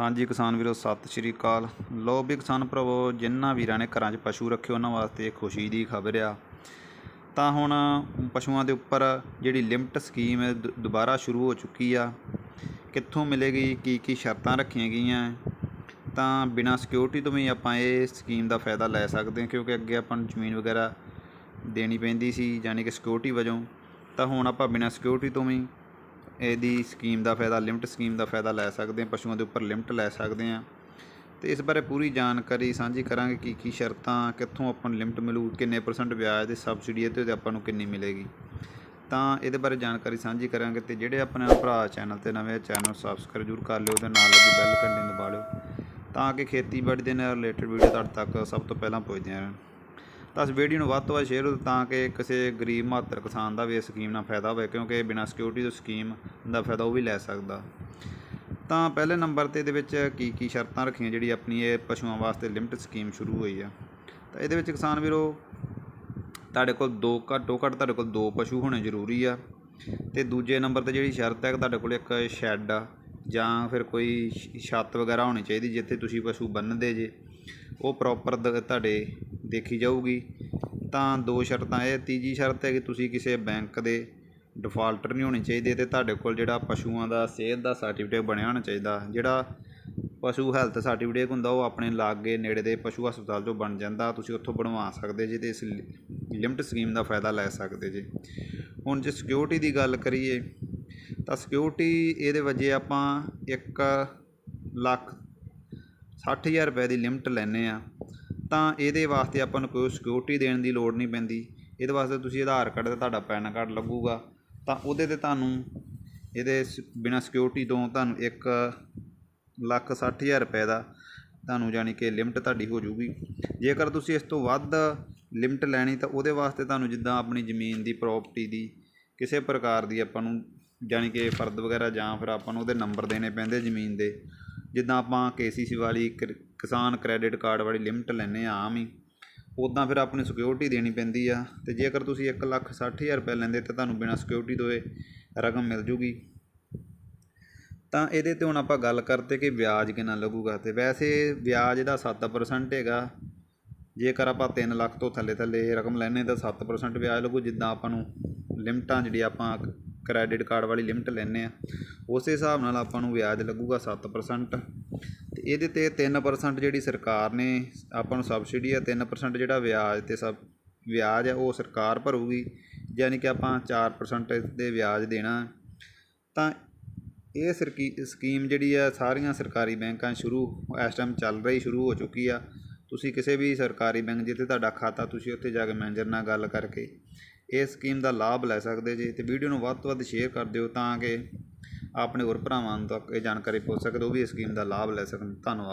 ਹਾਂਜੀ ਕਿਸਾਨ ਵੀਰੋ, ਸਤਿ ਸ਼੍ਰੀ ਅਕਾਲ। ਲੋ ਵੀ ਕਿਸਾਨ ਭਰਾਵੋ ਜਿਨ੍ਹਾਂ ਵੀਰਾਂ ਨੇ ਘਰਾਂ 'ਚ ਪਸ਼ੂ ਰੱਖੇ, ਉਹਨਾਂ ਵਾਸਤੇ ਖੁਸ਼ੀ ਦੀ ਖਬਰ ਆ। ਤਾਂ ਹੁਣ ਪਸ਼ੂਆਂ ਦੇ ਉੱਪਰ ਜਿਹੜੀ ਲਿਮਟ ਸਕੀਮ ਹੈ, ਦੁ- ਦੁਬਾਰਾ ਸ਼ੁਰੂ ਹੋ ਚੁੱਕੀ ਆ। ਕਿੱਥੋਂ ਮਿਲੇਗੀ ਕੀ ਕੀ ਸ਼ਰਤਾਂ ਰੱਖੀਆਂ ਗਈਆਂ? ਤਾਂ ਬਿਨਾਂ ਸਿਕਿਉਰਿਟੀ ਤੋਂ ਵੀ ਆਪਾਂ ਇਹ ਸਕੀਮ ਦਾ ਫਾਇਦਾ ਲੈ ਸਕਦੇ ਹਾਂ, ਕਿਉਂਕਿ ਅੱਗੇ ਆਪਾਂ ਨੂੰ ਜ਼ਮੀਨ ਵਗੈਰਾ ਦੇਣੀ ਪੈਂਦੀ ਸੀ ਯਾਨੀ ਕਿ ਸਿਕਿਉਰਿਟੀ ਵਜੋਂ। ਤਾਂ ਹੁਣ ਆਪਾਂ ਬਿਨਾਂ ਸਿਕਿਉਰਿਟੀ ਤੋਂ ਵੀ ਇਹਦੀ ਸਕੀਮ ਦਾ ਫਾਇਦਾ, ਲਿਮਟ ਸਕੀਮ ਦਾ ਫਾਇਦਾ ਲੈ ਸਕਦੇ ਹਾਂ, ਪਸ਼ੂਆਂ ਦੇ ਉੱਪਰ ਲਿਮਟ ਲੈ ਸਕਦੇ ਹਾਂ। ਤੇ ਇਸ ਬਾਰੇ ਪੂਰੀ ਜਾਣਕਾਰੀ ਸਾਂਝੀ ਕਰਾਂਗੇ ਕੀ ਕੀ ਸ਼ਰਤਾਂ, ਕਿੱਥੋਂ ਆਪਾਂ ਨੂੰ ਲਿਮਟ ਮਿਲੂ, ਕਿੰਨੇ ਪਰਸੈਂਟ ਵਿਆਜ ਤੇ ਸਬਸਿਡੀ ਇਹਦੇ ਤੇ ਆਪਾਂ ਨੂੰ ਕਿੰਨੀ ਮਿਲੇਗੀ। ਤਾਂ ਇਹਦੇ ਬਾਰੇ ਜਾਣਕਾਰੀ ਸਾਂਝੀ ਕਰਾਂਗੇ ਤੇ ਜਿਹੜੇ ਆਪਣੇ ਭਰਾ ਚੈਨਲ ਤੇ ਨਵੇਂ ਚੈਨਲ ਸਬਸਕ੍ਰਾਈਬ ਜ਼ਰੂਰ ਕਰ ਲਿਓ ਤੇ ਨਾਲ ਲੱਗੀ ਬੈਲ ਘੰਟੀ ਦਬਾ ਲਿਓ। ਤਾਂ ਕਿ ਖੇਤੀਬਾੜੀ ਦੇ ਨਾਲ ਰਿਲੇਟਡ ਵੀਡੀਓ ਤੁਹਾਡੇ ਤੱਕ ਸਭ ਤੋਂ ਪਹਿਲਾਂ ਪਹੁੰਚਦੀਆਂ ਰਹਿਣ। ਤਾਂ ਇਸ ਵੀਡੀਓ ਨੂੰ ਵੱਧ ਤੋਂ ਵੱਧ ਸ਼ੇਅਰ ਕਰੋ ਤਾਂ ਕਿ ਕਿਸੇ ਗਰੀਬ ਮਾਤਰ ਕਿਸਾਨ ਦਾ ਵੀ ਇਸ ਸਕੀਮ ਨਾਲ ਫਾਇਦਾ ਹੋਵੇ, ਕਿਉਂਕਿ ਬਿਨਾਂ ਸਿਕਿਉਰਿਟੀ ਤੋਂ ਸਕੀਮ ਦਾ ਫਾਇਦਾ ਉਹ ਵੀ ਲੈ ਸਕਦਾ। ਤਾਂ ਪਹਿਲੇ ਨੰਬਰ ਤੇ ਇਹਦੇ ਵਿੱਚ ਕੀ ਕੀ ਸ਼ਰਤਾਂ ਰੱਖੀਆਂ, ਜਿਹੜੀ ਆਪਣੀ ਇਹ ਪਸ਼ੂਆਂ ਵਾਸਤੇ ਲਿਮਟ ਸਕੀਮ ਸ਼ੁਰੂ ਹੋਈ ਆ। ਤਾਂ ਇਹਦੇ ਵਿੱਚ ਕਿਸਾਨ ਵੀਰੋ, ਤੁਹਾਡੇ ਕੋਲ ਦੋ ਘੱਟੋ ਘੱਟ ਤੁਹਾਡੇ ਕੋਲ ਦੋ ਪਸ਼ੂ ਹੋਣੇ ਜ਼ਰੂਰੀ ਆ। ਤੇ ਦੂਜੇ ਨੰਬਰ ਤੇ ਜਿਹੜੀ ਸ਼ਰਤ ਹੈ ਕਿ ਤੁਹਾਡੇ ਕੋਲ ਇੱਕ ਸ਼ੈੱਡ ਆ, ਜਾਂ ਫਿਰ ਕੋਈ ਛੱਤ ਵਗੈਰਾ ਹੋਣੀ ਚਾਹੀਦੀ, ਜਿੱਥੇ ਤੁਸੀਂ ਪਸ਼ੂ ਬੰਨ੍ਹਦੇ ਜੇ, ਉਹ ਪ੍ਰੋਪਰ ਤੁਹਾਡੇ ਦੇਖੀ ਜਾਊਗੀ, ਤਾਂ ਦੋ ਸ਼ਰਤਾਂ ਇਹ, ਤੀਜੀ ਸ਼ਰਤ ਹੈ ਕਿ ਤੁਸੀਂ ਕਿਸੇ ਬੈਂਕ ਦੇ ਡਿਫਾਲਟਰ ਨਹੀਂ ਹੋਣੇ ਚਾਹੀਦੇ ਤੇ ਤੁਹਾਡੇ ਕੋਲ ਜਿਹੜਾ ਪਸ਼ੂਆਂ ਦਾ ਸਿਹਤ ਦਾ ਸਰਟੀਫਿਕੇਟ ਬਣਿਆ ਹੋਣਾ ਚਾਹੀਦਾ, ਜਿਹੜਾ ਪਸ਼ੂ ਹੈਲਥ ਸਰਟੀਫਿਕੇਟ ਹੁੰਦਾ ਉਹ ਆਪਣੇ ਲਾਗੇ ਨੇੜੇ ਦੇ ਪਸ਼ੂ ਹਸਪਤਾਲ ਤੋਂ ਬਣ ਜਾਂਦਾ, ਤੁਸੀਂ ਉੱਥੋਂ ਬਣਵਾ ਸਕਦੇ ਜੇ ਤੇ ਇਸ ਲਿਮਟ ਸਕੀਮ ਦਾ ਫਾਇਦਾ ਲੈ ਸਕਦੇ ਜੇ। ਹੁਣ ਜੇ ਸਿਕਿਉਰਿਟੀ ਦੀ ਗੱਲ ਕਰੀਏ, ਤਾਂ ਸਿਕਿਉਰਿਟੀ ਇਹਦੇ ਵਜੇ ਆਪਾਂ 1 ਲੱਖ 60000 ਰੁਪਏ ਦੀ ਲਿਮਟ ਲੈਨੇ ਆ ਤਾਂ ਇਹਦੇ ਵਾਸਤੇ ਆਪਾਂ ਨੂੰ ਕੋਈ ਸਿਕਿਉਰਿਟੀ ਦੇਣ ਦੀ ਲੋੜ ਨਹੀਂ ਪੈਂਦੀ। ਇਹਦੇ ਵਾਸਤੇ ਤੁਸੀਂ ਆਧਾਰ ਕਾਰਡ ਤੇ ਤੁਹਾਡਾ ਪੈਨ ਕਾਰਡ ਲੱਗੂਗਾ। ਤਾਂ ਉਹਦੇ ਤੇ ਤੁਹਾਨੂੰ ਇਹਦੇ ਸ- ਬਿਨਾਂ ਸਿਕਿਉਰਿਟੀ ਤੋਂ ਤੁਹਾਨੂੰ 1 ਲੱਖ 60000 ਰੁਪਏ ਦਾ ਤੁਹਾਨੂੰ ਜਾਣੀ ਕਿ ਲਿਮਟ ਤੁਹਾਡੀ ਹੋ ਜਾਊਗੀ। ਜੇਕਰ ਤੁਸੀਂ ਇਸ ਤੋਂ ਵੱਧ ਲਿਮਟ ਲੈਣੀ ਤਾਂ ਉਹਦੇ ਵਾਸਤੇ ਤੁਹਾਨੂੰ ਜਿੱਦਾਂ ਆਪਣੀ ਜ਼ਮੀਨ ਦੀ ਪ੍ਰਾਪਰਟੀ ਦੀ ਕਿਸੇ ਪ੍ਰਕਾਰ ਦੀ ਆਪਾਂ ਨੂੰ ਜਾਣੀ ਕਿ ਫਰਦ ਵਗੈਰਾ ਜਾਂ ਫਿਰ ਆਪਾਂ ਨੂੰ ਉਹਦੇ ਨੰਬਰ ਦੇਣੇ ਪੈਂਦੇ ਜ਼ਮੀਨ ਦੇ। ਜਿੱਦਾਂ ਆਪਾਂ ਕੇਸੀਸੀ ਵਾਲੀ ਕਿਰ- ਕਿਸਾਨ ਕ੍ਰੈਡਿਟ ਕਾਰਡ ਵਾਲੀ ਲਿਮਟ ਲੈਨੇ ਆ ਆਮ ਹੀ। ਉੱਦਾਂ ਫਿਰ ਆਪਣੀ ਸਿਕਿਉਰਿਟੀ ਦੇਣੀ ਪੈਂਦੀ ਆ ਤੇ ਜੇਕਰ ਤੁਸੀਂ 1 ਲੱਖ 60000 ਰੁਪਏ ਲੈਂਦੇ ਤਾਂ ਤੁਹਾਨੂੰ ਬਿਨਾਂ ਸਿਕਿਉਰਿਟੀ ਤੋਂ ਇਹ ਰਕਮ ਮਿਲ ਜੂਗੀ। ਤਾਂ ਇਹਦੇ ਤੇ ਹੁਣ ਆਪਾਂ ਗੱਲ ਕਰਤੇ ਕਿ ਵਿਆਜ ਕਿੰਨਾ ਲੱਗੂਗਾ ਤੇ ਵੈਸੇ ਵਿਆਜ ਇਹਦਾ 7% ਹੈਗਾ। ਜੇਕਰ ਆਪਾਂ 3 ਲੱਖ ਤੋਂ ਥੱਲੇ ਥੱਲੇ ਇਹ ਰਕਮ ਲੈਣੇ ਤਾਂ 7% ਵਿਆਜ ਲੱਗੂ, ਜਿੱਦਾਂ ਆਪਾਂ ਨੂੰ ਲਿਮਟਾਂ ਜਿਹੜੀ ਆਪਾਂ ਕ੍ਰੈਡਿਟ ਕਾਰਡ ਵਾਲੀ ਲਿਮਟ ਲੈਨੇ ਆ ਉਸੇ ਹਿਸਾਬ ਨਾਲ ਆਪਾਂ ਨੂੰ ਵਿਆਜ ਲੱਗੂਗਾ 7% ਇਹਦੇ ਤੇ 3% ਜਿਹੜੀ ਸਰਕਾਰ ਨੇ ਆਪਾਂ ਨੂੰ ਸਬਸਿਡੀ ਆ 3% ਜਿਹੜਾ ਵਿਆਜ ਤੇ ਸਬ, ਵਿਆਜ ਆ, ਉਹ ਸਰਕਾਰ ਭਰੂਗੀ। ਯਾਨੀ ਕਿ ਆਪਾਂ 4% ਦੇ ਵਿਆਜ ਦੇਣਾ। ਤਾਂ ਇਹ ਸਰਕੀ ਸਕੀਮ ਜਿਹੜੀ ਆ, ਸਾਰੀਆਂ ਸਰਕਾਰੀ ਬੈਂਕਾਂ ਸ਼ੁਰੂ, ਇਸ ਟਾਈਮ ਚੱਲ ਰਹੀ, ਸ਼ੁਰੂ ਹੋ ਚੁੱਕੀ ਆ। ਤੁਸੀਂ ਕਿਸੇ ਵੀ ਸਰਕਾਰੀ ਬੈਂਕ ਜਿੱਥੇ ਤੁਹਾਡਾ ਖਾਤਾ, ਤੁਸੀਂ ਉੱਥੇ ਜਾ ਕੇ ਮੈਨੇਜਰ ਨਾਲ ਗੱਲ ਕਰਕੇ ਇਸ ਸਕੀਮ ਦਾ ਲਾਭ ਲੈ ਸਕਦੇ ਜੇ। ਤੇ ਵੀਡੀਓ ਨੂੰ ਵੱਧ ਤੋਂ ਵੱਧ ਸ਼ੇਅਰ ਕਰ ਦਿਓ ਤਾਂ ਕਿ ਆਪਣੇ ਹੋਰ ਭਰਾਵਾਂ ਤੱਕ ਇਹ ਜਾਣਕਾਰੀ ਪਹੁੰਚ ਸਕੇ ਉਹ ਵੀ ਇਸ ਸਕੀਮ ਦਾ ਲਾਭ ਲੈ ਸਕਣ। ਧੰਨਵਾਦ।